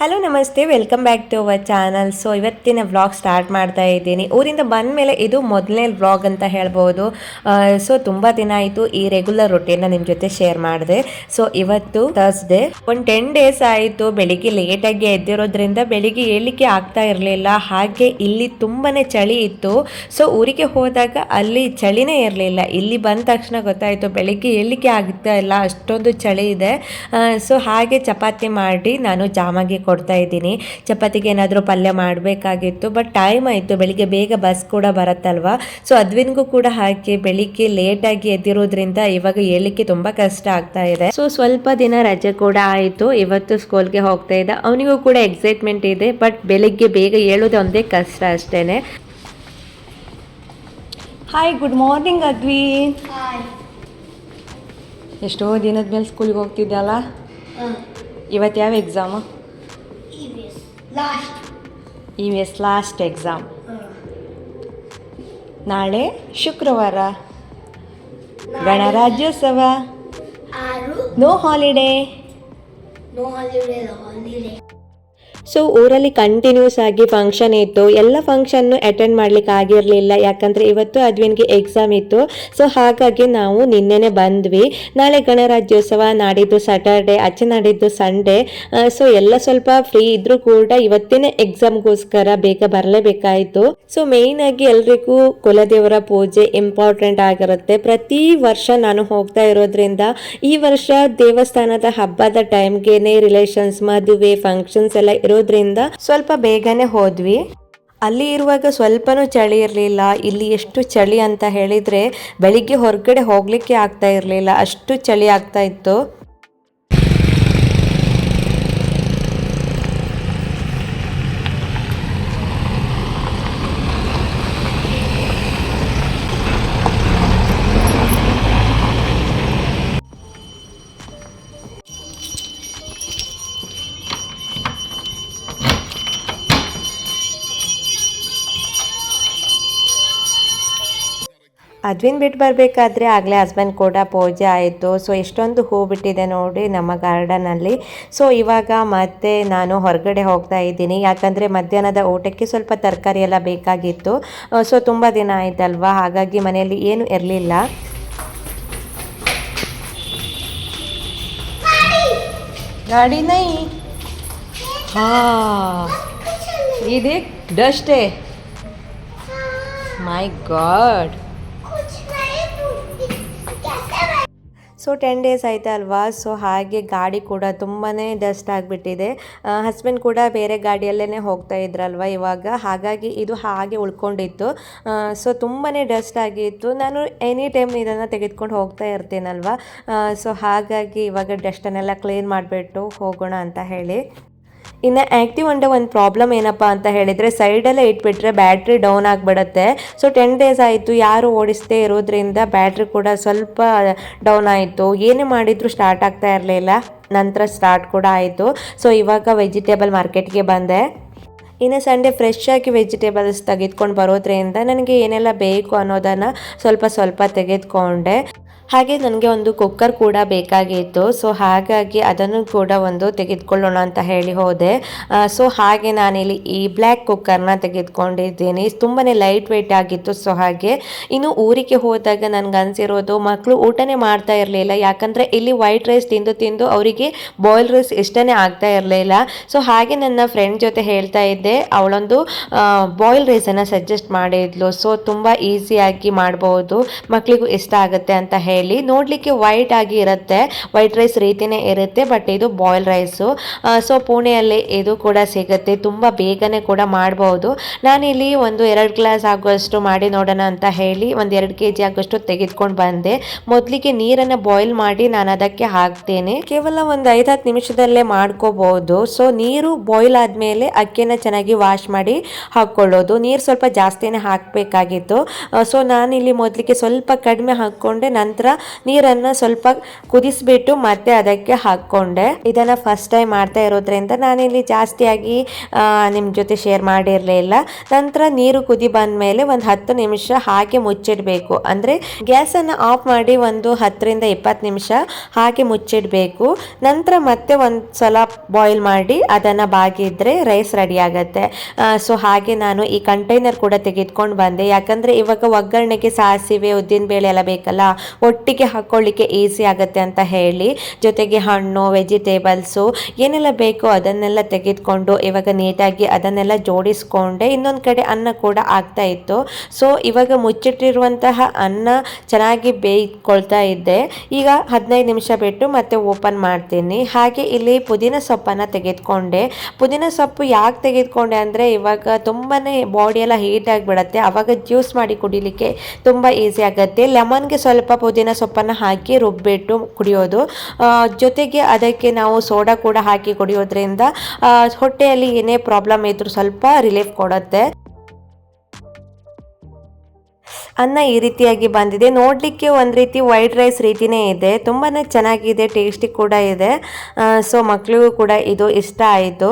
Hello ನಮಸ್ತೆ. Welcome back to our channel so ಇವತ್ತಿನ vlog start ಮಾಡ್ತಾ ಇದ್ದೀನಿ. ಊರಿಂದ ಬಂದ ಮೇಲೆ ಇದು ಮೊದಲನೇ ವ್ಲಾಗ್ ಅಂತ ಹೇಳ್ಬೋದು. ಸೊ ತುಂಬ ದಿನ ಆಯಿತು ಈ ರೆಗ್ಯುಲರ್ ರೊಟೀನ ನಿಮ್ಮ ಜೊತೆ ಶೇರ್ ಮಾಡಿದೆ. ಸೊ ಇವತ್ತು ಥರ್ಸ್ಡೇ ಒಂದು ಟೆನ್ ಡೇಸ್ ಆಯಿತು. ಬೆಳಿಗ್ಗೆ ಲೇಟಾಗಿ ಎದ್ದಿರೋದ್ರಿಂದ ಬೆಳಿಗ್ಗೆ ಏಳಿಕೆ ಆಗ್ತಾ ಇರಲಿಲ್ಲ. ಹಾಗೆ ಇಲ್ಲಿ ತುಂಬಾ ಚಳಿ ಇತ್ತು. ಸೊ ಊರಿಗೆ ಹೋದಾಗ ಅಲ್ಲಿ ಚಳಿನೇ ಇರಲಿಲ್ಲ. ಇಲ್ಲಿ ಬಂದ ತಕ್ಷಣ ಗೊತ್ತಾಯಿತು ಬೆಳಿಗ್ಗೆ ಏಳಿಕೆ ಆಗ್ತಾ ಇಲ್ಲ. ಅಷ್ಟೊಂದು ಚಳಿ ಇದೆ. ಸೊ ಹಾಗೆ ಚಪಾತಿ ಮಾಡಿ ನಾನು ಜಾಮಗೆ ಕೊಡ್ತಾ ಇದ್ದೀನಿ. ಚಪಾತಿಗೆ ಏನಾದರೂ ಪಲ್ಯ ಮಾಡಬೇಕಾಗಿತ್ತು ಬಟ್ ಟೈಮ್ ಆಯಿತು. ಬೆಳಿಗ್ಗೆ ಬೇಗ ಬಸ್ ಕೂಡ ಬರುತ್ತಲ್ವಾ? ಸೊ ಅದ್ವಿನ್ಗೂ ಕೂಡ ಹಾಕಿ ಬೆಳಿಗ್ಗೆ ಲೇಟಾಗಿ ಎದ್ದಿರೋದ್ರಿಂದ ಇವಾಗ ಹೇಳಲಿಕ್ಕೆ ತುಂಬ ಕಷ್ಟ ಆಗ್ತಾ ಇದೆ. ಸೊ ಸ್ವಲ್ಪ ದಿನ ರಜೆ ಕೂಡ ಆಯಿತು. ಇವತ್ತು ಸ್ಕೂಲ್ಗೆ ಹೋಗ್ತಾ ಇದ್ದ. ಅವನಿಗೂ ಕೂಡ ಎಕ್ಸೈಟ್ಮೆಂಟ್ ಇದೆ ಬಟ್ ಬೆಳಿಗ್ಗೆ ಬೇಗ ಏಳೋದು ಒಂದೇ ಕಷ್ಟ ಅಷ್ಟೇ ಹಾಯ್ ಗುಡ್ ಮಾರ್ನಿಂಗ್ ಅದ್ವಿ. ಎಷ್ಟೋ ದಿನದ ಮೇಲೆ ಸ್ಕೂಲ್ಗೆ ಹೋಗ್ತಿದ್ದಲ್ಲ ಇವತ್ತು ಯಾವ exam last E V S last exam ನಾಳೆ ಶುಕ್ರವಾರ. ಗಣರಾಜ್ಯೋತ್ಸವ. No holiday no holiday so ಊರಲ್ಲಿ ಕಂಟಿನ್ಯೂಸ್ ಆಗಿ ಫಂಕ್ಷನ್ ಇತ್ತು. ಎಲ್ಲ ಫಂಕ್ಷನ್ನು ಅಟೆಂಡ್ ಮಾಡ್ಲಿಕ್ಕೆ ಆಗಿರಲಿಲ್ಲ. ಯಾಕಂದರೆ ಇವತ್ತು ಅದ್ವಿನ್ಗೆ ಎಕ್ಸಾಮ್ ಇತ್ತು. ಸೊ ಹಾಗಾಗಿ ನಾವು ನಿನ್ನೆನೆ ಬಂದ್ವಿ. ನಾಳೆ ಗಣರಾಜ್ಯೋತ್ಸವ ನಾಡಿದ್ದು ಸ್ಯಾಟರ್ಡೆ ಆಚೆ ನಾಡಿದ್ದು ಸಂಡೇ ಸೊ ಎಲ್ಲ ಸ್ವಲ್ಪ ಫ್ರೀ ಇದ್ರೂ ಕೂಡ ಇವತ್ತಿನ ಎಕ್ಸಾಮ್ಗೋಸ್ಕರ ಬೇಗ ಬರಲೇಬೇಕಾಯಿತು. ಸೊ ಮೇಯ್ನ್ ಆಗಿ ಎಲ್ರಿಗೂ ಕುಲದೇವರ ಪೂಜೆ ಇಂಪಾರ್ಟೆಂಟ್ ಆಗಿರುತ್ತೆ. ಪ್ರತಿ ವರ್ಷ ನಾನು ಹೋಗ್ತಾ ಇರೋದ್ರಿಂದ ಈ ವರ್ಷ ದೇವಸ್ಥಾನದ ಹಬ್ಬದ ಟೈಮ್ಗೆನೆ ರಿಲೇಷನ್ಸ್ ಮದುವೆ ಫಂಕ್ಷನ್ಸ್ ಎಲ್ಲ ಇರೋದ್ರಿಂದ ಸ್ವಲ್ಪ ಬೇಗನೆ ಹೋದ್ವಿ. ಅಲ್ಲಿ ಇರುವಾಗ ಸ್ವಲ್ಪನೂ ಚಳಿ ಇರಲಿಲ್ಲ. ಇಲ್ಲಿ ಎಷ್ಟು ಚಳಿ ಅಂತ ಹೇಳಿದರೆ, ಬೆಳಿಗ್ಗೆ ಹೊರಗಡೆ ಹೋಗಲಿಕ್ಕೆ ಆಗ್ತಾ ಇರಲಿಲ್ಲ. ಅಷ್ಟು ಚಳಿ ಆಗ್ತಾ ಇತ್ತು. ಅದ್ವಿನ್ ಬಿಟ್ಟು ಬರಬೇಕಾದ್ರೆ ಆಗಲೇ ಹಸ್ಬೆಂಡ್ ಕೂಡ ಪೂಜೆ ಆಯಿತು. ಸೊ ಎಷ್ಟೊಂದು ಹೂ ಬಿಟ್ಟಿದೆ ನೋಡಿ ನಮ್ಮ ಗಾರ್ಡನಲ್ಲಿ ಸೊ ಇವಾಗ ಮತ್ತೆ ನಾನು ಹೊರಗಡೆ ಹೋಗ್ತಾ ಇದ್ದೀನಿ. ಯಾಕಂದರೆ ಮಧ್ಯಾಹ್ನದ ಊಟಕ್ಕೆ ಸ್ವಲ್ಪ ತರಕಾರಿ ಎಲ್ಲ ಬೇಕಾಗಿತ್ತು. Uh, ಸೊ ತುಂಬ ದಿನ ಆಯ್ತಲ್ವಾ? ಹಾಗಾಗಿ ಮನೆಯಲ್ಲಿ ಏನು ಇರಲಿಲ್ಲ. ಗಾಡಿ ನೈ. ಹಾಂ. ಇದೇ ಡಸ್ಟೇ my god so ten days ಆಯ್ತಲ್ವಾ ಸೊ ಹಾಗೆ ಗಾಡಿ ಕೂಡ ತುಂಬಾ ಡಸ್ಟ್ ಆಗಿಬಿಟ್ಟಿದೆ. ಹಸ್ಬೆಂಡ್ ಕೂಡ ಬೇರೆ ಗಾಡಿಯಲ್ಲೇ ಹೋಗ್ತಾ ಇದ್ರಲ್ವ ಇವಾಗ? ಹಾಗಾಗಿ ಇದು ಹಾಗೆ ಉಳ್ಕೊಂಡಿತ್ತು. ಸೊ ತುಂಬಾ ಡಸ್ಟ್ ಆಗಿತ್ತು. ನಾನು ಎನಿ ಟೈಮ್ ಇದನ್ನು ತೆಗೆದುಕೊಂಡು ಹೋಗ್ತಾ ಇರ್ತೀನಲ್ವ? ಸೊ ಹಾಗಾಗಿ ಇವಾಗ ಡಸ್ಟನ್ನೆಲ್ಲ ಕ್ಲೀನ್ ಮಾಡಿಬಿಟ್ಟು ಹೋಗೋಣ ಅಂತ ಹೇಳಿ. ಇನ್ನು ಆ್ಯಕ್ಟಿವ್ ಅಂಡ ಒಂದು ಪ್ರಾಬ್ಲಮ್ ಏನಪ್ಪ ಅಂತ ಹೇಳಿದರೆ ಸೈಡಲ್ಲೇ ಇಟ್ಬಿಟ್ರೆ ಬ್ಯಾಟ್ರಿ ಡೌನ್ ಆಗಿಬಿಡತ್ತೆ. ಸೊ ಟೆನ್ ಡೇಸ್ ಆಯಿತು, ಯಾರು ಓಡಿಸದೇ ಇರೋದ್ರಿಂದ ಬ್ಯಾಟ್ರಿ ಕೂಡ ಸ್ವಲ್ಪ ಡೌನ್ ಆಯಿತು. ಏನೇ ಮಾಡಿದರೂ ಸ್ಟಾರ್ಟ್ ಆಗ್ತಾ ಇರಲಿಲ್ಲ, ನಂತರ ಸ್ಟಾರ್ಟ್ ಕೂಡ ಆಯಿತು. ಸೊ ಇವಾಗ ವೆಜಿಟೇಬಲ್ ಮಾರ್ಕೆಟ್ಗೆ ಬಂದೆ. ಇನ್ನು ಸಂಡೇ ಫ್ರೆಶ್ ಆಗಿ ವೆಜಿಟೇಬಲ್ಸ್ ತೆಗೆದುಕೊಂಡು ಬರೋದ್ರಿಂದ ನನಗೆ ಏನೆಲ್ಲ ಬೇಕು ಅನ್ನೋದನ್ನು ಸ್ವಲ್ಪ ಸ್ವಲ್ಪ ತೆಗೆದುಕೊಂಡೆ. ಹಾಗೆ ನನಗೆ ಒಂದು ಕುಕ್ಕರ್ ಕೂಡ ಬೇಕಾಗಿತ್ತು. ಸೊ ಹಾಗಾಗಿ ಅದನ್ನು ಕೂಡ ಒಂದು ತೆಗೆದುಕೊಳ್ಳೋಣ ಅಂತ ಹೇಳಿ ಹೋದೆ. ಸೊ ಹಾಗೆ ನಾನಿಲ್ಲಿ ಈ ಬ್ಲ್ಯಾಕ್ ಕುಕ್ಕರ್ನ ತೆಗೆದುಕೊಂಡಿದ್ದೀನಿ. ತುಂಬಾ ಲೈಟ್ ವೆಯ್ಟ್ ಆಗಿತ್ತು. ಸೊ ಹಾಗೆ ಇನ್ನು ಊರಿಗೆ ಹೋದಾಗ ನನಗೆ ಅನಿಸಿರೋದು ಮಕ್ಕಳು ಊಟನೇ ಮಾಡ್ತಾ ಇರಲಿಲ್ಲ. ಯಾಕಂದರೆ ಇಲ್ಲಿ ವೈಟ್ ರೈಸ್ ತಿಂದು ತಿಂದು ಅವರಿಗೆ ಬಾಯ್ಲ್ ರೈಸ್ ಇಷ್ಟನೇ ಆಗ್ತಾ ಇರಲಿಲ್ಲ. ಸೊ ಹಾಗೆ ನನ್ನ ಫ್ರೆಂಡ್ ಜೊತೆ ಹೇಳ್ತಾ ಇದ್ದೆ. ಅವಳೊಂದು ಬಾಯ್ಲ್ ರೈಸನ್ನು ಸಜೆಸ್ಟ್ ಮಾಡಿದ್ಲು. ಸೊ ತುಂಬ ಈಸಿಯಾಗಿ ಮಾಡ್ಬೋದು. ಮಕ್ಕಳಿಗೂ ಇಷ್ಟ ಆಗುತ್ತೆ ಅಂತ ಹೇಳಿ ನೋಡಲಿಕ್ಕೆ ವೈಟ್ ಆಗಿ ಇರುತ್ತೆ. ವೈಟ್ ರೈಸ್ ರೀತಿನೇ ಇರುತ್ತೆ ಬಟ್ ಇದು ಬಾಯ್ಲ್ ರೈಸು ಸೊ ಪುಣೆಯಲ್ಲಿ ಇದು ಕೂಡ ಸಿಗುತ್ತೆ. ತುಂಬ ಬೇಗನೆ ಕೂಡ ಮಾಡ್ಬೋದು. ನಾನಿಲ್ಲಿ ಒಂದು ಎರಡು ಗ್ಲಾಸ್ ಆಗುವಷ್ಟು ಮಾಡಿ ನೋಡೋಣ ಅಂತ ಹೇಳಿ ಒಂದು ಎರಡು ಕೆ ಜಿ ಆಗುವಷ್ಟು ತೆಗೆದುಕೊಂಡು ಬಂದೆ. ಮೊದಲಿಗೆ ನೀರನ್ನು ಬಾಯ್ಲ್ ಮಾಡಿ ನಾನು ಅದಕ್ಕೆ ಹಾಕ್ತೇನೆ. ಕೇವಲ ಒಂದು ಐದು ಹತ್ತು ನಿಮಿಷದಲ್ಲೇ ಮಾಡ್ಕೋಬಹುದು ಸೊ ನೀರು ಬಾಯ್ಲ್ ಆದಮೇಲೆ ಅಕ್ಕಿನ ಚೆನ್ನಾಗಿ ವಾಶ್ ಮಾಡಿ ಹಾಕ್ಕೊಳ್ಳೋದು ನೀರು ಸ್ವಲ್ಪ ಜಾಸ್ತಿನೇ ಹಾಕಬೇಕಾಗಿತ್ತು. ಸೊ ನಾನಿಲ್ಲಿ ಮೊದಲಿಗೆ ಸ್ವಲ್ಪ ಕಡಿಮೆ ಹಾಕ್ಕೊಂಡೆ, ನಂತರ ನೀರನ್ನು ಸ್ವಲ್ಪ ಕುದಿಸ್ಬಿಟ್ಟು ಮತ್ತೆ ಅದಕ್ಕೆ ಹಾಕ್ಕೊಂಡೆ. ಇದನ್ನು ಫಸ್ಟ್ ಟೈಮ್ ಮಾಡ್ತಾ ಇರೋದ್ರಿಂದ ನಾನಿಲ್ಲಿ ಜಾಸ್ತಿಯಾಗಿ ನಿಮ್ಮ ಜೊತೆ ಶೇರ್ ಮಾಡಿರಲಿಲ್ಲ ನಂತರ ನೀರು ಕುದಿ ಬಂದಮೇಲೆ ಒಂದು ಹತ್ತು ನಿಮಿಷ ಹಾಗೆ ಮುಚ್ಚಿಡಬೇಕು. ಅಂದರೆ ಗ್ಯಾಸನ್ನು ಆಫ್ ಮಾಡಿ ಒಂದು ಹತ್ತರಿಂದ ಇಪ್ಪತ್ತು ನಿಮಿಷ ಹಾಗೆ ಮುಚ್ಚಿಡಬೇಕು. ನಂತರ ಮತ್ತೆ ಒಂದು ಸಲ ಬಾಯ್ಲ್ ಮಾಡಿ ಅದನ್ನು ಬಾಗಿದ್ರೆ ರೈಸ್ ರೆಡಿ ಆಗುತ್ತೆ. ಸೊ ಹಾಗೆ ನಾನು ಈ ಕಂಟೈನರ್ ಕೂಡ ತೆಗೆದುಕೊಂಡು ಬಂದೆ. ಯಾಕಂದರೆ ಇವಾಗ ಒಗ್ಗರಣೆಗೆ ಸಾಸಿವೆ, ಉದ್ದಿನಬೇಳೆ ಎಲ್ಲ ಬೇಕಲ್ಲ ಒಟ್ಟಿಗೆ ಹಾಕ್ಕೊಳ್ಳಿಕ್ಕೆ ಈಸಿ ಆಗುತ್ತೆ ಅಂತ ಹೇಳಿ. ಜೊತೆಗೆ ಹಣ್ಣು ವೆಜಿಟೇಬಲ್ಸು ಏನೆಲ್ಲ ಬೇಕೋ ಅದನ್ನೆಲ್ಲ ತೆಗೆದುಕೊಂಡು ಇವಾಗ ನೀಟಾಗಿ ಅದನ್ನೆಲ್ಲ ಜೋಡಿಸ್ಕೊಂಡೆ. ಇನ್ನೊಂದು ಕಡೆ ಅನ್ನ ಕೂಡ ಆಗ್ತಾ ಇತ್ತು. ಸೊ ಇವಾಗ ಮುಚ್ಚಿಟ್ಟಿರುವಂತಹ ಅನ್ನ ಚೆನ್ನಾಗಿ ಬೇಯ್ಕೊಳ್ತಾ ಇದ್ದೆ. ಈಗ ಹದಿನೈದು ನಿಮಿಷ ಬಿಟ್ಟು ಮತ್ತೆ ಓಪನ್ ಮಾಡ್ತೀನಿ. ಹಾಗೆ ಇಲ್ಲಿ ಪುದೀನ ಸೊಪ್ಪನ್ನು ತೆಗೆದುಕೊಂಡೆ. ಪುದೀನ ಸೊಪ್ಪು ಯಾಕೆ ತೆಗೆದುಕೊಂಡೆ ಅಂದರೆ ಇವಾಗ ತುಂಬಾ ಬಾಡಿಯೆಲ್ಲ ಹೀಟ್ ಆಗಿಬಿಡತ್ತೆ. ಆವಾಗ ಜ್ಯೂಸ್ ಮಾಡಿ ಕುಡಿಲಿಕ್ಕೆ ತುಂಬ ಈಸಿ ಆಗುತ್ತೆ. ಲೆಮನ್ಗೆ ಸ್ವಲ್ಪ ಪುದೀನ ಸೊಪ್ಪನ್ನು ಹಾಕಿ ರುಬ್ಬಿಟ್ಟು ಕುಡಿಯೋದು. ಜೊತೆಗೆ ಅದಕ್ಕೆ ನಾವು ಸೋಡಾ ಕೂಡ ಹಾಕಿ ಕುಡಿಯೋದ್ರಿಂದ ಹೊಟ್ಟೆಯಲ್ಲಿ ಏನೇ ಪ್ರಾಬ್ಲಮ್ ಇದ್ರೂ ಸ್ವಲ್ಪ ರಿಲೀಫ್ ಕೊಡುತ್ತೆ. ಅನ್ನ ಈ ರೀತಿಯಾಗಿ ಬಂದಿದೆ. ನೋಡಲಿಕ್ಕೆ ಒಂದು ರೀತಿ ವೈಟ್ ರೈಸ್ ರೀತಿನೇ ಇದೆ. ತುಂಬಾ ಚೆನ್ನಾಗಿದೆ ಟೇಸ್ಟಿ ಕೂಡ ಇದೆ. ಸೊ ಮಕ್ಕಳಿಗೂ ಕೂಡ ಇದು ಇಷ್ಟ ಆಯಿತು.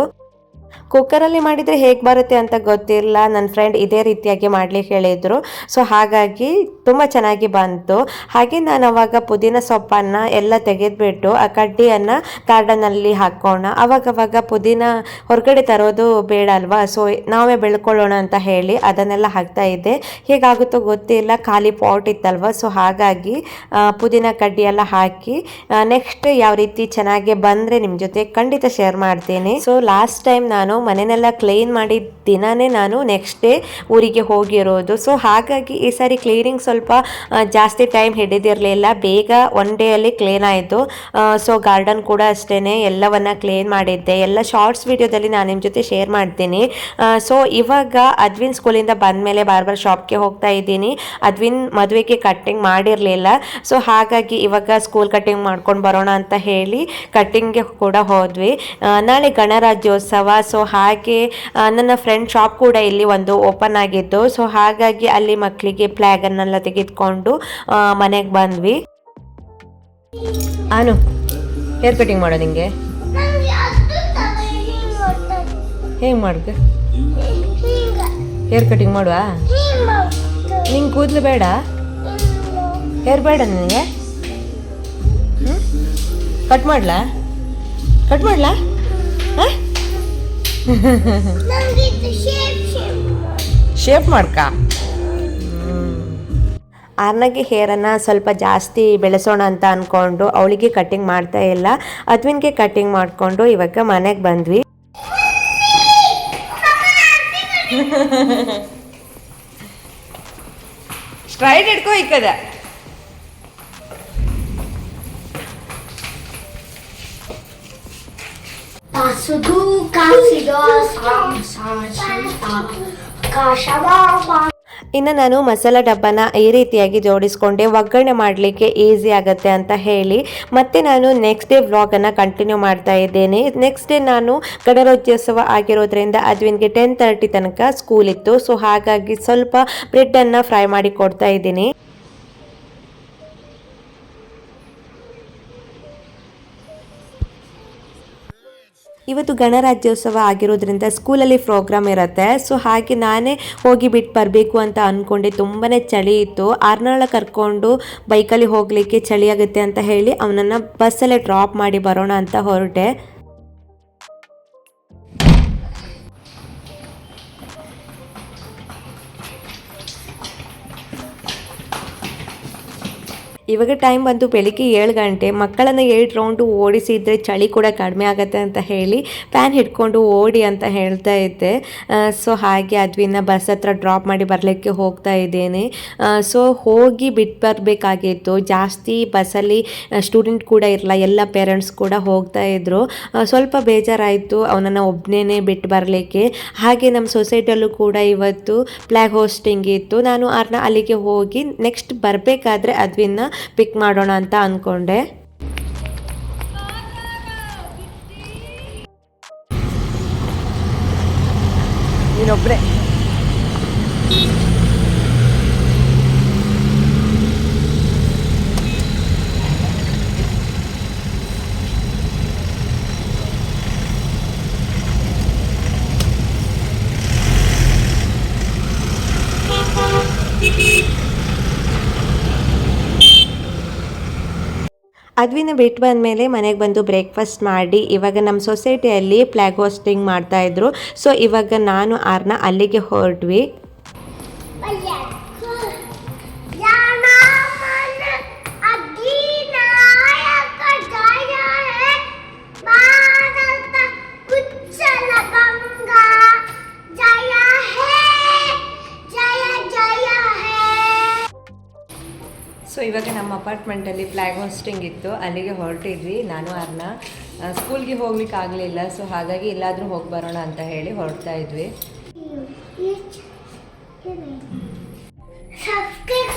ಕುಕ್ಕರಲ್ಲಿ ಮಾಡಿದರೆ ಹೇಗೆ ಬರುತ್ತೆ ಅಂತ ಗೊತ್ತಿಲ್ಲ. ನನ್ನ ಫ್ರೆಂಡ್ ಇದೇ ರೀತಿಯಾಗಿ ಮಾಡ್ಲಿಕ್ಕೆ ಹೇಳಿದರು. ಸೊ ಹಾಗಾಗಿ ತುಂಬ ಚೆನ್ನಾಗಿ ಬಂತು. ಹಾಗೆ ನಾನು ಅವಾಗ ಪುದೀನ ಸೊಪ್ಪನ್ನು ಎಲ್ಲ ತೆಗೆದುಬಿಟ್ಟು ಆ ಕಡ್ಡಿಯನ್ನು ಗಾರ್ಡನಲ್ಲಿ ಹಾಕೋಣ. ಅವಾಗವಾಗ ಪುದೀನ ಹೊರಗಡೆ ತರೋದು ಬೇಡ ಅಲ್ವಾ? ಸೊ ನಾವೇ ಬೆಳ್ಕೊಳ್ಳೋಣ ಅಂತ ಹೇಳಿ ಅದನ್ನೆಲ್ಲ ಹಾಕ್ತಾ ಇದ್ದೆ. ಹೇಗಾಗುತ್ತೋ ಗೊತ್ತಿಲ್ಲ. ಖಾಲಿ ಪಾಟ್ ಇತ್ತಲ್ವ? ಸೊ ಹಾಗಾಗಿ ಪುದೀನ ಕಡ್ಡಿ ಎಲ್ಲ ಹಾಕಿ ನೆಕ್ಸ್ಟ್ ಯಾವ ರೀತಿ ಚೆನ್ನಾಗಿ ಬಂದರೆ ನಿಮ್ಮ ಜೊತೆ ಖಂಡಿತ ಶೇರ್ ಮಾಡ್ತೀನಿ. ಸೊ ಲಾಸ್ಟ್ ಟೈಮ್ ನಾನು ಮನೆನೆಲ್ಲ ಕ್ಲೀನ್ ಮಾಡಿದ ದಿನನೇ ನಾನು ನೆಕ್ಸ್ಟ್ ಡೇ ಊರಿಗೆ ಹೋಗಿರೋದು. ಸೊ ಹಾಗಾಗಿ ಈ ಸಾರಿ ಕ್ಲೀನಿಂಗ್ ಸ್ವಲ್ಪ ಜಾಸ್ತಿ ಟೈಮ್ ಹಿಡಿದಿರಲಿಲ್ಲ. ಬೇಗ ಒನ್ ಡೇಯಲ್ಲಿ ಕ್ಲೀನ್ ಆಯಿತು. ಸೊ ಗಾರ್ಡನ್ ಕೂಡ ಅಷ್ಟೇ ಎಲ್ಲವನ್ನು ಕ್ಲೀನ್ ಮಾಡಿದ್ದೆ. ಎಲ್ಲ ಶಾರ್ಟ್ಸ್ ವಿಡಿಯೋದಲ್ಲಿ ನಾನು ನಿಮ್ಮ ಜೊತೆ ಶೇರ್ ಮಾಡ್ತೀನಿ. ಸೊ ಇವಾಗ ಅದ್ವಿನ್ ಸ್ಕೂಲಿಂದ ಬಂದಮೇಲೆ ಬಾರ್ಬರ್ ಶಾಪ್ಗೆ ಹೋಗ್ತಾ ಇದ್ದೀನಿ. ಅದ್ವಿನ್ ಮದುವೆಗೆ ಕಟ್ಟಿಂಗ್ ಮಾಡಿರಲಿಲ್ಲ. ಸೊ ಹಾಗಾಗಿ ಇವಾಗ ಸ್ಕೂಲ್ ಕಟ್ಟಿಂಗ್ ಮಾಡ್ಕೊಂಡು ಬರೋಣ ಅಂತ ಹೇಳಿ ಕಟ್ಟಿಂಗ್ಗೆ ಕೂಡ ಹೋದ್ವಿ. ನಾಳೆ ಗಣರಾಜ್ಯೋತ್ಸವ. ಸೊ ಹಾಗೆ ನನ್ನ ಫ್ರೆಂಡ್ ಶಾಪ್ ಕೂಡ ಇಲ್ಲಿ ಒಂದು ಓಪನ್ ಆಗಿತ್ತು ಸೊ ಹಾಗಾಗಿ ಅಲ್ಲಿ ಮಕ್ಕಳಿಗೆ ಫ್ಲ್ಯಾಗನ್ನೆಲ್ಲ ತೆಗೆದುಕೊಂಡು ಮನೆಗೆ ಬಂದ್ವಿ. ಅನು ಹೇರ್ ಕಟಿಂಗ್ ಮಾಡೋ ನಿಂಗೆ. ಹಿಂಗ್ ಮಾಡ್ಕ ಹೇರ್ ಕಟಿಂಗ್ ಮಾಡುವ? ನಿಂಗೆ ಕೂದಲು ಬೇಡ. ಹೇರ್ ಬೇಡ ನಿನಗೆ ಕಟ್ ಮಾಡ್ಲಾ? ಕಟ್ ಮಾಡ್ಲಾ? ಶೇಪ್ ಮಾಡ್ಕ ಆರ್ನಗೆ ಹೇರನ್ನು ಸ್ವಲ್ಪ ಜಾಸ್ತಿ ಬೆಳೆಸೋಣ ಅಂತ ಅಂದ್ಕೊಂಡು ಅವಳಿಗೆ ಕಟ್ಟಿಂಗ್ ಮಾಡ್ತಾ ಇಲ್ಲ. ಅದ್ವಿನ್ಗೆ ಕಟ್ಟಿಂಗ್ ಮಾಡಿಕೊಂಡು ಇವಾಗ ಮನೆಗೆ ಬಂದ್ವಿ. ಸ್ಟ್ರೈಟ್ ಇಟ್ಕೋ ಇಕ್ಕದ ಇನ್ನು ನಾನು ಮಸಾಲ ಡಬ್ಬನ ಈ ರೀತಿಯಾಗಿ ಜೋಡಿಸ್ಕೊಂಡೆ, ಒಗ್ಗರಣೆ ಮಾಡಲಿಕ್ಕೆ ಈಸಿ ಆಗುತ್ತೆ ಅಂತ ಹೇಳಿ. ಮತ್ತೆ ನಾನು ನೆಕ್ಸ್ಟ್ ಡೇ ವ್ಲಾಗನ್ನು ಕಂಟಿನ್ಯೂ ಮಾಡ್ತಾ ಇದ್ದೇನೆ. ನೆಕ್ಸ್ಟ್ ಡೇ ನಾನು ಗಣರಾಜ್ಯೋತ್ಸವ ಆಗಿರೋದ್ರಿಂದ ಅದ್ವಿನ್ಗೆ ಟೆನ್ ತರ್ಟಿ ತನಕ ಸ್ಕೂಲ್ ಇತ್ತು. ಸೊ ಹಾಗಾಗಿ ಸ್ವಲ್ಪ ಬ್ರೆಡ್ಡನ್ನು ಫ್ರೈ ಮಾಡಿ ಕೊಡ್ತಾ ಇದ್ದೀನಿ. ಇವತ್ತು ಗಣರಾಜ್ಯೋತ್ಸವ ಆಗಿರೋದ್ರಿಂದ ಸ್ಕೂಲಲ್ಲಿ ಪ್ರೋಗ್ರಾಮ್ ಇರುತ್ತೆ. ಸೊ ಹಾಗೆ ನಾನೇ ಹೋಗಿ ಬಿಟ್ಟು ಬರಬೇಕು ಅಂತ ಅಂದ್ಕೊಂಡೆ ತುಂಬಾ ಚಳಿ ಇತ್ತು. ಆರ್ನಾಳ ಕರ್ಕೊಂಡು ಬೈಕಲ್ಲಿ ಹೋಗಲಿಕ್ಕೆ ಚಳಿ ಆಗುತ್ತೆ ಅಂತ ಹೇಳಿ ಅವನನ್ನು ಬಸ್ಸಲ್ಲೇ ಡ್ರಾಪ್ ಮಾಡಿ ಬರೋಣ ಅಂತ ಹೊರಟೆ. ಇವಾಗ ಟೈಮ್ ಬಂತು ಬೆಳಿಗ್ಗೆ ಏಳು ಗಂಟೆ, ಮಕ್ಕಳನ್ನು ಏಳು ರೌಂಡು ಓಡಿಸಿದರೆ ಚಳಿ ಕೂಡ ಕಡಿಮೆ ಆಗುತ್ತೆ ಅಂತ ಹೇಳಿ ಫ್ಯಾನ್ ಹಿಡ್ಕೊಂಡು ಓಡಿ ಅಂತ ಹೇಳ್ತಾ ಇದ್ದೆ. ಸೊ ಹಾಗೆ ಅದ್ವಿನ ಬಸ್ ಹತ್ರ ಡ್ರಾಪ್ ಮಾಡಿ ಬರಲಿಕ್ಕೆ ಹೋಗ್ತಾ ಇದ್ದೇನೆ. ಸೊ ಹೋಗಿ ಬಿಟ್ಟು ಬರಬೇಕಾಗಿತ್ತು. ಜಾಸ್ತಿ ಬಸ್ಸಲ್ಲಿ ಸ್ಟೂಡೆಂಟ್ ಕೂಡ ಇರಲ್ಲ ಎಲ್ಲ ಪೇರೆಂಟ್ಸ್ ಕೂಡ ಹೋಗ್ತಾ ಇದ್ದರು ಸ್ವಲ್ಪ ಬೇಜಾರಾಯಿತು ಅವನನ್ನು ಒಬ್ಬನೇ ಬಿಟ್ಟು ಬರಲಿಕ್ಕೆ. ಹಾಗೆ ನಮ್ಮ ಸೊಸೈಟಿಯಲ್ಲೂ ಕೂಡ ಇವತ್ತು ಫ್ಲ್ಯಾಗ್ ಹೋಸ್ಟಿಂಗ್ ಇತ್ತು. ನಾನು ಅವ್ರನ್ನ ಅಲ್ಲಿಗೆ ಹೋಗಿ ನೆಕ್ಸ್ಟ್ ಬರಬೇಕಾದ್ರೆ ಅದ್ವಿನ್ನ ಪಿಕ್ ಮಾಡೋಣ ಅಂತ ಅಂದ್ಕೊಂಡೆ ನೀನೊಬ್ಬರೇ beep beep. ಅದ್ವಿನ ಬಿಟ್ಟು ಬಂದಮೇಲೆ ಮನೆಗೆ ಬಂದು ಬ್ರೇಕ್ಫಾಸ್ಟ್ ಮಾಡಿ, ಇವಾಗ ನಮ್ಮ ಸೊಸೈಟಿಯಲ್ಲಿ ಫ್ಲ್ಯಾಗ್ ಹೋಸ್ಟಿಂಗ್ ಮಾಡ್ತಾಯಿದ್ರು ಸೊ, ಇವಾಗ ನಾನು ಆರ್ನ ಅಲ್ಲಿಗೆ ಹೊರಟ್ವಿ. ಸೊ ಇವಾಗ ನಮ್ಮ ಅಪಾರ್ಟ್ಮೆಂಟಲ್ಲಿ ಫ್ಲ್ಯಾಗ್ ಹೋಸ್ಟಿಂಗ್ ಇತ್ತು ಅಲ್ಲಿಗೆ ಹೊರಟಿದ್ವಿ ನಾನು ಅರ್ನ ಸ್ಕೂಲ್ಗೆ ಹೋಗ್ಲಿಕ್ಕೆ ಆಗಲಿಲ್ಲ ಸೊ ಹಾಗಾಗಿ ಎಲ್ಲಾದರೂ ಹೋಗಿ ಬರೋಣ ಅಂತ ಹೇಳಿ ಹೊರಡ್ತಾ ಇದ್ವಿ ಸಬ್ಸ್ಕ್ರೈಬ್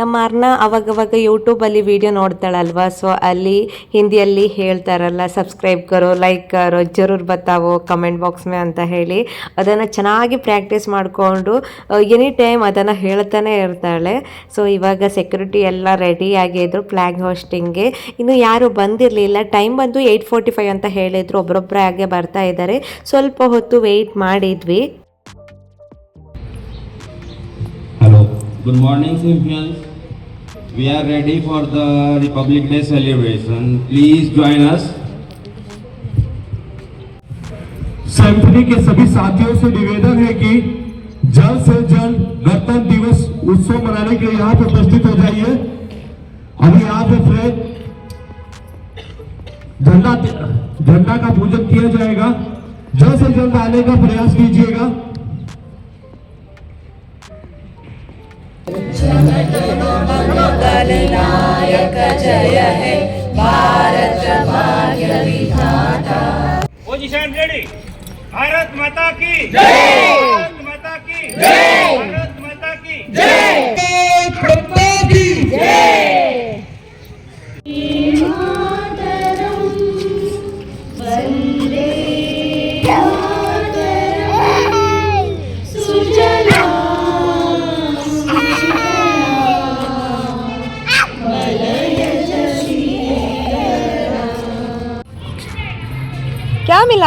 ನಮ್ಮ ಅರ್ನ ಅವಾಗವಾಗ ಯೂಟ್ಯೂಬಲ್ಲಿ ವಿಡಿಯೋ ನೋಡ್ತಾಳಲ್ವ? ಸೊ ಅಲ್ಲಿ, ಹಿಂದಿಯಲ್ಲಿ ಹೇಳ್ತಾರಲ್ಲ ಸಬ್ಸ್ಕ್ರೈಬ್ ಕರೋ ಲೈಕ್ ಕರೋ, ಜರೂರ್ ಬತ್ತಾವೋ ಕಮೆಂಟ್ ಬಾಕ್ಸ್ ಮೇ ಅಂತ ಹೇಳಿ. ಅದನ್ನು ಚೆನ್ನಾಗಿ ಪ್ರಾಕ್ಟೀಸ್ ಮಾಡಿಕೊಂಡು ಎನಿ ಟೈಮ್ ಅದನ್ನು ಹೇಳ್ತಾನೆ ಇರ್ತಾಳೆ. ಸೊ ಇವಾಗ ಸೆಕ್ಯೂರಿಟಿ ಎಲ್ಲ ರೆಡಿ ಆಗಿದ್ರು ಫ್ಲಾಗ್ ಹೋಸ್ಟಿಂಗ್ಗೆ ಇನ್ನು ಯಾರು ಬಂದಿರಲಿಲ್ಲ. ಟೈಮ್ ಬಂದು ಏಯ್ಟ್ ಫೋರ್ಟಿ ಫೈವ್ ಅಂತ ಹೇಳಿದರು. ಒಬ್ಬರೊಬ್ಬರೇ ಹಾಗೆ ಬರ್ತಾ ಇದ್ದಾರೆ ಸ್ವಲ್ಪ ಹೊತ್ತು ವೆಯ್ಟ್ ಮಾಡಿದ್ವಿ. Good morning, champions. We are ready for the Republic Day celebration. Please join us. Symphony के सभी साथियों से निवेदन है कि जल्द से जल्द गणतंत्र दिवस उत्सव मनाने के लिए यहाँ पर उपस्थित हो जाइए अभी यहाँ पे फ्लैग झंडा झंडा का पूजन किया जाएगा जल्द से जल्द आने का प्रयास कीजिएगा मंगल नायक जय है भारत भाग्य विधाता पोजीशन रेडी भारत माता की जय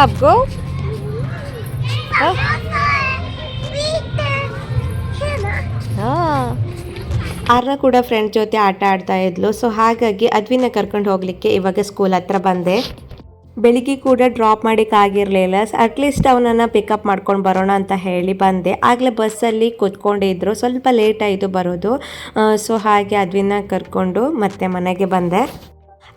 up, go. Oh. ಕೂಡ ಫ್ರೆಂಡ್ ಜೊತೆ ಆಟ ಆಡ್ತಾ ಇದ್ಲು. ಸೊ ಹಾಗಾಗಿ ಅದ್ವಿನ ಕರ್ಕೊಂಡು ಹೋಗಲಿಕ್ಕೆ ಇವಾಗ ಸ್ಕೂಲ್ ಹತ್ರ ಬಂದೆ. ಬೆಳಿಗ್ಗೆ ಕೂಡ ಡ್ರಾಪ್ ಮಾಡೋಕ್ಕಾಗಿರಲಿಲ್ಲ ಅಟ್ಲೀಸ್ಟ್ ಅವನನ್ನು ಪಿಕಪ್ ಮಾಡ್ಕೊಂಡು ಬರೋಣ ಅಂತ ಹೇಳಿ ಬಂದೆ. ಆಗಲೇ ಬಸ್ಸಲ್ಲಿ ಕೂತ್ಕೊಂಡಿದ್ರು. ಸ್ವಲ್ಪ ಲೇಟ್ ಆಯಿತು ಬರೋದು. ಸೊ ಹಾಗೆ ಅದ್ವಿನ ಕರ್ಕೊಂಡು ಮತ್ತೆ ಮನೆಗೆ ಬಂದೆ.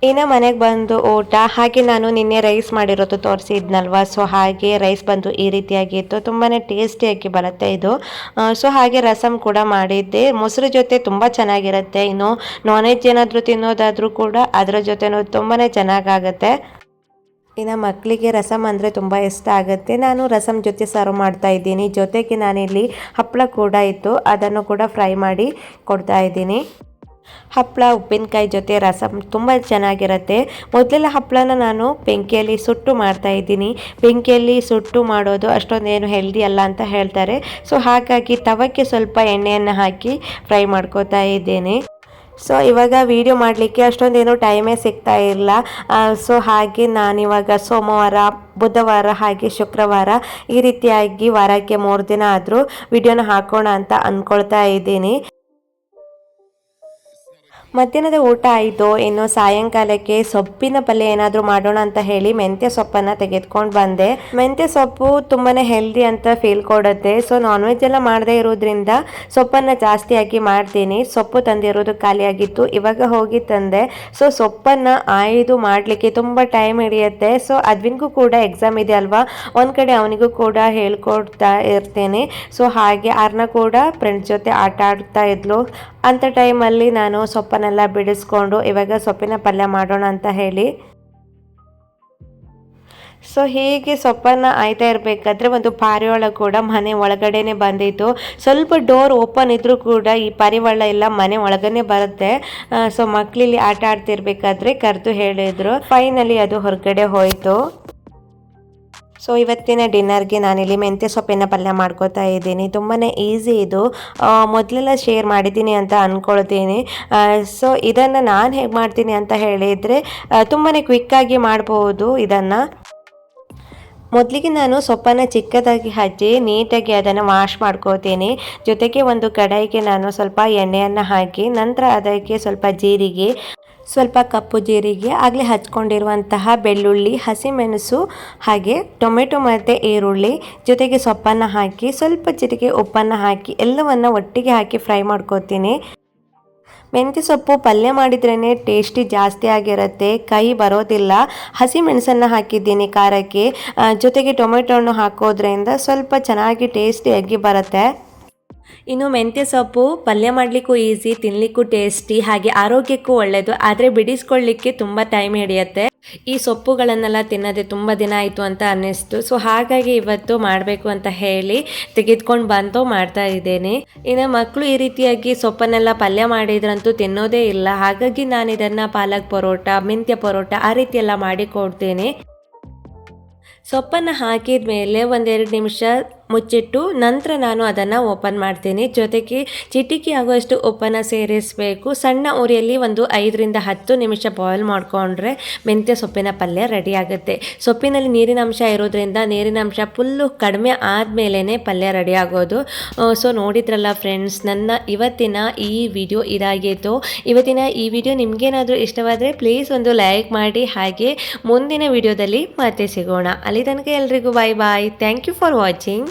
ಇನ್ನು ಮನೆಗೆ ಬಂದು ಊಟ, ಹಾಗೆ ನಾನು ನಿನ್ನೆ ರೈಸ್ ಮಾಡಿರೋದು ತೋರಿಸಿದ್ನಲ್ವ? ಸೊ ಹಾಗೆ ರೈಸ್ ಬಂದು ಈ ರೀತಿಯಾಗಿತ್ತು. ತುಂಬಾ ಟೇಸ್ಟಿಯಾಗಿ ಬರುತ್ತೆ ಇದು. ಸೊ ಹಾಗೆ ರಸಮ್ ಕೂಡ ಮಾಡಿದ್ದೆ. ಮೊಸರು ಜೊತೆ ತುಂಬ ಚೆನ್ನಾಗಿರುತ್ತೆ. ಇನ್ನು ನಾನ್ ವೆಜ್ ಏನಾದರೂ ತಿನ್ನೋದಾದರೂ ಕೂಡ ಅದರ ಜೊತೆನೂ ತುಂಬಾ ಚೆನ್ನಾಗಾಗತ್ತೆ. ಇನ್ನು ಮಕ್ಕಳಿಗೆ ರಸಮ್ ಅಂದರೆ ತುಂಬ ಇಷ್ಟ ಆಗುತ್ತೆ. ನಾನು ರಸಮ್ ಜೊತೆ ಸರ್ವ್ ಮಾಡ್ತಾ ಇದ್ದೀನಿ. ಜೊತೆಗೆ ನಾನಿಲ್ಲಿ ಹಪ್ಪಳ ಕೂಡ ಇತ್ತು. ಅದನ್ನು ಕೂಡ ಫ್ರೈ ಮಾಡಿ ಕೊಡ್ತಾ ಇದ್ದೀನಿ. ಹಪ್ಪಳ ಉಪ್ಪಿನಕಾಯಿ ಜೊತೆ ರಸಮ್ ತುಂಬ ಚೆನ್ನಾಗಿರುತ್ತೆ. ಮೊದಲೆಲ್ಲ ಹಪ್ಪಳನ ನಾನು ಬೆಂಕಿಯಲ್ಲಿ ಸುಟ್ಟು ಮಾಡ್ತಾ ಇದ್ದೀನಿ. ಬೆಂಕಿಯಲ್ಲಿ ಸುಟ್ಟು ಮಾಡೋದು ಅಷ್ಟೊಂದೇನು ಹೆಲ್ದಿ ಅಲ್ಲ ಅಂತ ಹೇಳ್ತಾರೆ. ಸೊ ಹಾಗಾಗಿ ತವಕ್ಕೆ ಸ್ವಲ್ಪ ಎಣ್ಣೆಯನ್ನು ಹಾಕಿ ಫ್ರೈ ಮಾಡ್ಕೋತಾ ಇದ್ದೇನೆ. ಸೊ ಇವಾಗ ವೀಡಿಯೋ ಮಾಡಲಿಕ್ಕೆ ಅಷ್ಟೊಂದೇನು ಟೈಮೇ ಸಿಗ್ತಾ ಇಲ್ಲ. ಸೊ ಹಾಗೆ ನಾನಿವಾಗ ಸೋಮವಾರ, ಬುಧವಾರ ಹಾಗೆ ಶುಕ್ರವಾರ ಈ ರೀತಿಯಾಗಿ ವಾರಕ್ಕೆ ಮೂರು ದಿನ ಆದರೂ ವಿಡಿಯೋನ ಹಾಕೋಣ ಅಂತ ಅಂದ್ಕೊಳ್ತಾ ಇದ್ದೀನಿ. ಮಧ್ಯಾಹ್ನದ ಊಟ ಆಯಿತು ಇನ್ನು ಸಾಯಂಕಾಲಕ್ಕೆ ಸೊಪ್ಪಿನ ಪಲ್ಯ ಏನಾದರೂ ಮಾಡೋಣ ಅಂತ ಹೇಳಿ ಮೆಂತ್ಯ ಸೊಪ್ಪನ್ನು ತೆಗೆದುಕೊಂಡು ಬಂದೆ. ಮೆಂತ್ಯ ಸೊಪ್ಪು ತುಂಬಾ ಹೆಲ್ದಿ ಅಂತ ಫೀಲ್ ಕೊಡುತ್ತೆ. ಸೊ ನಾನ್ ವೆಜ್ ಎಲ್ಲ ಮಾಡದೇ ಇರೋದ್ರಿಂದ ಸೊಪ್ಪನ್ನು ಜಾಸ್ತಿಯಾಗಿ ಮಾಡ್ತೀನಿ. ಸೊಪ್ಪು ತಂದಿರೋದು ಖಾಲಿಯಾಗಿತ್ತು ಇವಾಗ ಹೋಗಿ ತಂದೆ. ಸೊ ಸೊಪ್ಪನ್ನು ಆಯ್ದು ಮಾಡಲಿಕ್ಕೆ ತುಂಬ ಟೈಮ್ ಹಿಡಿಯುತ್ತೆ. ಸೊ ಅದ್ವಿನ್ಗೂ ಕೂಡ ಎಕ್ಸಾಮ್ ಇದೆ ಅಲ್ವಾ? ಒಂದು ಕಡೆ ಅವನಿಗೂ ಕೂಡ ಹೇಳ್ಕೊಡ್ತಾ ಇರ್ತೇನೆ. ಸೊ ಹಾಗೆ ಅರ್ನ ಕೂಡ ಫ್ರೆಂಡ್ಸ್ ಜೊತೆ ಆಟ ಆಡ್ತಾ ಇದ್ಲು. ಅಂಥ ಟೈಮಲ್ಲಿ ನಾನು ಸೊಪ್ಪನ್ನೆಲ್ಲ ಬಿಡಿಸ್ಕೊಂಡು ಇವಾಗ ಸೊಪ್ಪಿನ ಪಲ್ಯ ಮಾಡೋಣ ಅಂತ ಹೇಳಿ. ಸೊ ಹೀಗೆ ಸೊಪ್ಪನ್ನು ಆಯ್ತಾ ಇರಬೇಕಾದ್ರೆ ಒಂದು ಪಾರಿವಾಳ ಕೂಡ ಮನೆ ಒಳಗಡೆನೆ ಬಂದಿತ್ತು. ಸ್ವಲ್ಪ ಡೋರ್ ಓಪನ್ ಇದ್ದರೂ ಕೂಡ ಈ ಪಾರಿವಾಳ ಎಲ್ಲ ಮನೆ ಒಳಗನೆ ಬರುತ್ತೆ. ಸೊ ಮಕ್ಕಳಿಲ್ಲಿ ಆಟ ಆಡ್ತಿರ್ಬೇಕಾದ್ರೆ ಕರೆದು ಹೇಳಿದ್ರು. ಫೈನಲಿ ಅದು ಹೊರಗಡೆ ಹೋಯಿತು. ಸೊ ಇವತ್ತಿನ ಡಿನ್ನರ್ಗೆ ನಾನಿಲ್ಲಿ ಮೆಂತ್ಯ ಸೊಪ್ಪಿನ ಪಲ್ಯ ಮಾಡ್ಕೋತಾ ಇದ್ದೀನಿ. ತುಂಬಾ ಈಸಿ ಇದು. ಮೊದಲೆಲ್ಲ ಶೇರ್ ಮಾಡಿದ್ದೀನಿ ಅಂತ ಅಂದ್ಕೊಳ್ತೀನಿ ಸೊ ಇದನ್ನು ನಾನು ಹೇಗೆ ಮಾಡ್ತೀನಿ ಅಂತ ಹೇಳಿದರೆ ತುಂಬಾ ಕ್ವಿಕ್ಕಾಗಿ ಮಾಡ್ಬೋದು ಇದನ್ನು. ಮೊದಲಿಗೆ ನಾನು ಸೊಪ್ಪನ್ನು ಚಿಕ್ಕದಾಗಿ ಹಚ್ಚಿ ನೀಟಾಗಿ ಅದನ್ನು ವಾಶ್ ಮಾಡ್ಕೋತೀನಿ ಜೊತೆಗೆ ಒಂದು ಕಡಾಯಿಗೆ ನಾನು ಸ್ವಲ್ಪ ಎಣ್ಣೆಯನ್ನು ಹಾಕಿ, ನಂತರ ಅದಕ್ಕೆ ಸ್ವಲ್ಪ ಜೀರಿಗೆ ಸ್ವಲ್ಪ ಕಪ್ಪು ಜೀರಿಗೆ, ಆಗಲೇ ಹಚ್ಕೊಂಡಿರುವಂತಹ ಬೆಳ್ಳುಳ್ಳಿ, ಹಸಿಮೆಣಸು ಹಾಗೆ ಟೊಮೆಟೊ ಮತ್ತು ಈರುಳ್ಳಿ ಜೊತೆಗೆ ಸೊಪ್ಪನ್ನು ಹಾಕಿ, ಸ್ವಲ್ಪ ಜೀರಿಗೆ, ಉಪ್ಪನ್ನು ಹಾಕಿ, ಎಲ್ಲವನ್ನು ಒಟ್ಟಿಗೆ ಹಾಕಿ ಫ್ರೈ ಮಾಡ್ಕೋತೀನಿ. ಮೆಂತ್ಯ ಸೊಪ್ಪು ಪಲ್ಯ ಮಾಡಿದ್ರೇ ಟೇಸ್ಟಿ ಜಾಸ್ತಿ ಆಗಿರುತ್ತೆ ಕೈ ಬರೋದಿಲ್ಲ. ಹಸಿ ಮೆಣಸನ್ನು ಹಾಕಿದ್ದೀನಿ ಖಾರಕ್ಕೆ. ಜೊತೆಗೆ ಟೊಮೆಟೊ ಹಣ್ಣು ಹಾಕೋದ್ರಿಂದ ಸ್ವಲ್ಪ ಚೆನ್ನಾಗಿ ಟೇಸ್ಟಿಯಾಗಿ ಬರುತ್ತೆ. ಇನ್ನು ಮೆಂತ್ಯ ಸೊಪ್ಪು ಪಲ್ಯ ಮಾಡಲಿಕ್ಕೂ ಈಸಿ ತಿನ್ನಲಿಕ್ಕೂ ಟೇಸ್ಟಿ ಹಾಗೆ ಆರೋಗ್ಯಕ್ಕೂ ಒಳ್ಳೆಯದು ಆದರೆ ಬಿಡಿಸ್ಕೊಳ್ಳಿಕ್ಕೆ ತುಂಬ ಟೈಮ್ ಹಿಡಿಯುತ್ತೆ. ಈ ಸೊಪ್ಪುಗಳನ್ನೆಲ್ಲ ತಿನ್ನೋದೆ ತುಂಬ ದಿನ ಆಯಿತು ಅಂತ ಅನ್ನಿಸ್ತು. ಸೊ ಹಾಗಾಗಿ ಇವತ್ತು ಮಾಡಬೇಕು ಅಂತ ಹೇಳಿ ತೆಗೆದುಕೊಂಡು ಬಂತು ಮಾಡ್ತಾ ಇದ್ದೇನೆ. ಇನ್ನು ಮಕ್ಕಳು ಈ ರೀತಿಯಾಗಿ ಸೊಪ್ಪನ್ನೆಲ್ಲ ಪಲ್ಯ ಮಾಡಿದ್ರಂತೂ ತಿನ್ನೋದೇ ಇಲ್ಲ. ಹಾಗಾಗಿ ನಾನು ಇದನ್ನು ಪಾಲಕ್ ಪರೋಟ, ಮೆಂತ್ಯ ಪರೋಟ ಆ ರೀತಿ ಎಲ್ಲ ಮಾಡಿ ಕೊಡ್ತೇನೆ. ಸೊಪ್ಪನ್ನು ಹಾಕಿದ ಮೇಲೆ ಒಂದೆರಡು ನಿಮಿಷ ಮುಚ್ಚಿಟ್ಟು ನಂತರ ನಾನು ಅದನ್ನು ಓಪನ್ ಮಾಡ್ತೀನಿ. ಜೊತೆಗೆ ಚಿಟಿಕಿ ಆಗುವಷ್ಟು ಉಪ್ಪನ್ನು ಸೇರಿಸಬೇಕು. ಸಣ್ಣ ಉರಿಯಲ್ಲಿ ಒಂದು ಐದರಿಂದ ಹತ್ತು ನಿಮಿಷ ಬಾಯ್ಲ್ ಮಾಡಿಕೊಂಡ್ರೆ ಮೆಂತ್ಯ ಸೊಪ್ಪಿನ ಪಲ್ಯ ರೆಡಿ ಆಗುತ್ತೆ. ಸೊಪ್ಪಿನಲ್ಲಿ ನೀರಿನ ಅಂಶ ಇರೋದ್ರಿಂದ ನೀರಿನ ಅಂಶ ಫುಲ್ಲು ಕಡಿಮೆ ಆದಮೇಲೆ ಪಲ್ಯ ರೆಡಿ ಆಗೋದು. ಸೊ ನೋಡಿದ್ರಲ್ಲ ಫ್ರೆಂಡ್ಸ್ ನನ್ನ ಇವತ್ತಿನ ಈ ವಿಡಿಯೋ ಇದಾಗಿತ್ತು. ಇವತ್ತಿನ ಈ ವಿಡಿಯೋ ನಿಮಗೇನಾದರೂ ಇಷ್ಟವಾದರೆ ಪ್ಲೀಸ್ ಒಂದು ಲೈಕ್ ಮಾಡಿ. ಹಾಗೆ ಮುಂದಿನ ವಿಡಿಯೋದಲ್ಲಿ ಮತ್ತೆ ಸಿಗೋಣ. ಅಲ್ಲಿ ತನಕ ಎಲ್ರಿಗೂ bye bye thank you for watching